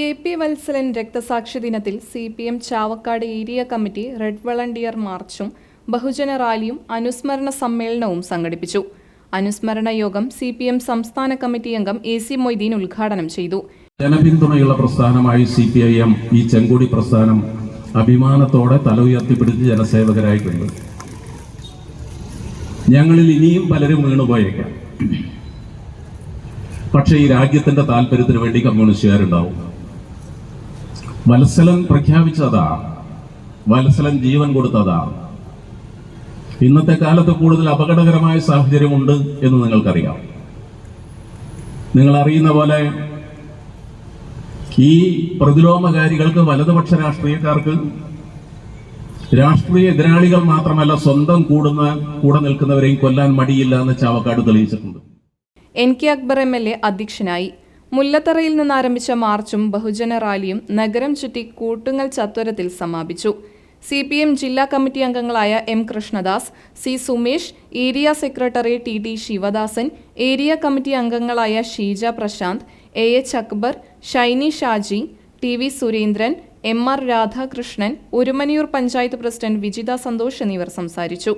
K P Valsalan രക്തസാക്ഷി ദിനത്തിൽ C P M Chavakkad area committee red volunteer മാർച്ചും ബഹുജന റാലിയും അനുസ്മരണ സമ്മേളനവും സംഘടിപ്പിച്ചു. അനുസ്മരണ യോഗം സി പി എം സംസ്ഥാന കമ്മിറ്റി അംഗം എ സി മൊയ്തീൻ ഉദ്ഘാടനം ചെയ്തു. ജനപിന്തുണയുള്ള പ്രസ്ഥാനമായി സി പി ഐ എം ഈ ചെങ്കുടി പ്രസ്ഥാനം അഭിമാനത്തോടെ തല ഉയർത്തിപ്പിടിച്ച് ജനസേവകരായിട്ടുണ്ട്. ഞങ്ങളിൽ ഇനിയും പലരും വീണുപോയേക്കാം. പക്ഷേ ഈ രാജ്യത്തിന്റെ താല്പര്യത്തിന് വേണ്ടി കമ്മ്യൂണിസ്റ്റുകാരുണ്ടാവും. വത്സലൻ പ്രഖ്യാപിച്ചതാ. വത്സലൻ ജീവൻ കൊടുത്തതാ. ഇന്നത്തെ കാലത്ത് കൂടുതൽ അപകടകരമായ സാഹചര്യമുണ്ട് എന്ന് നിങ്ങൾക്കറിയാം. നിങ്ങൾ അറിയുന്ന പോലെ ഈ പ്രതിലോമകാരികൾക്ക് വലതുപക്ഷ രാഷ്ട്രീയക്കാർക്ക് രാഷ്ട്രീയ എതിരാളികൾ മാത്രമല്ല സ്വന്തം കൂടുന്ന കൂടെ നിൽക്കുന്നവരെയും കൊല്ലാൻ മടിയില്ല എന്ന് ചാവക്കാട് തെളിയിച്ചിട്ടുണ്ട്. N K Akbar M L A അധ്യക്ഷനായി മുല്ലത്തറയിൽ നിന്ന് ആരംഭിച്ച മാർച്ചും ബഹുജന റാലിയും നഗരം ചുറ്റി കൂട്ടുങ്ങൽ ചത്വരത്തിൽ സമാപിച്ചു. സി പി എം ജില്ലാ കമ്മിറ്റി അംഗങ്ങളായ M Krishnadas C Sumesh area secretary T T Sivadasan area committee അംഗങ്ങളായ Sheeja Prasanth A H Akbar Shiny Shaji T V Surendran M R Radhakrishnan Orumanayur panchayat president Vijitha Santhosh എന്നിവർ സംസാരിച്ചു.